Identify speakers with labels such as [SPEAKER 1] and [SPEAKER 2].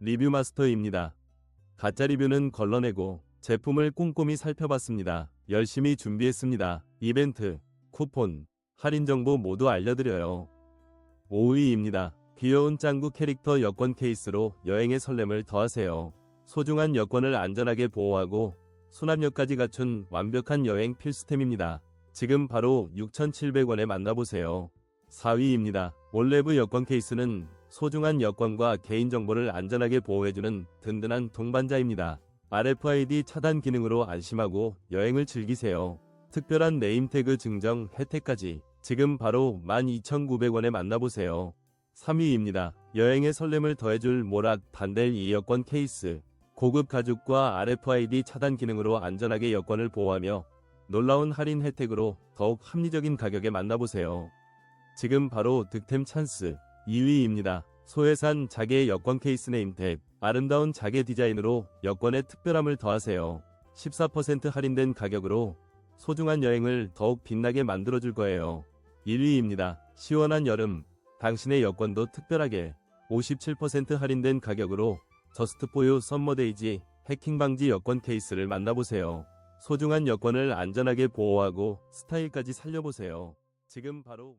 [SPEAKER 1] 리뷰 마스터입니다. 가짜 리뷰는 걸러내고 제품을 꼼꼼히 살펴봤습니다. 열심히 준비했습니다. 이벤트, 쿠폰, 할인 정보 모두 알려드려요. 5위입니다. 귀여운 짱구 캐릭터 여권 케이스로 여행의 설렘을 더하세요. 소중한 여권을 안전하게 보호하고 수납력까지 갖춘 완벽한 여행 필수템입니다. 지금 바로 6,700원에 만나보세요. 4위입니다. 올레브 여권 케이스는 소중한 여권과 개인정보를 안전하게 보호해주는 든든한 동반자입니다. RFID 차단 기능으로 안심하고 여행을 즐기세요. 특별한 네임태그 증정 혜택까지 지금 바로 12,900원에 만나보세요. 3위입니다. 여행의 설렘을 더해줄 모락 단델 이 여권 케이스. 고급 가죽과 RFID 차단 기능으로 안전하게 여권을 보호하며 놀라운 할인 혜택으로 더욱 합리적인 가격에 만나보세요. 지금 바로 득템 찬스 2위입니다. 소해산 자개 여권 케이스 네임 탭 아름다운 자개 디자인으로 여권의 특별함을 더하세요. 14% 할인된 가격으로 소중한 여행을 더욱 빛나게 만들어줄 거예요. 1위입니다. 시원한 여름 당신의 여권도 특별하게 57% 할인된 가격으로 저스트포유 썸머데이지 해킹 방지 여권 케이스를 만나보세요. 소중한 여권을 안전하게 보호하고 스타일까지 살려보세요. 지금 바로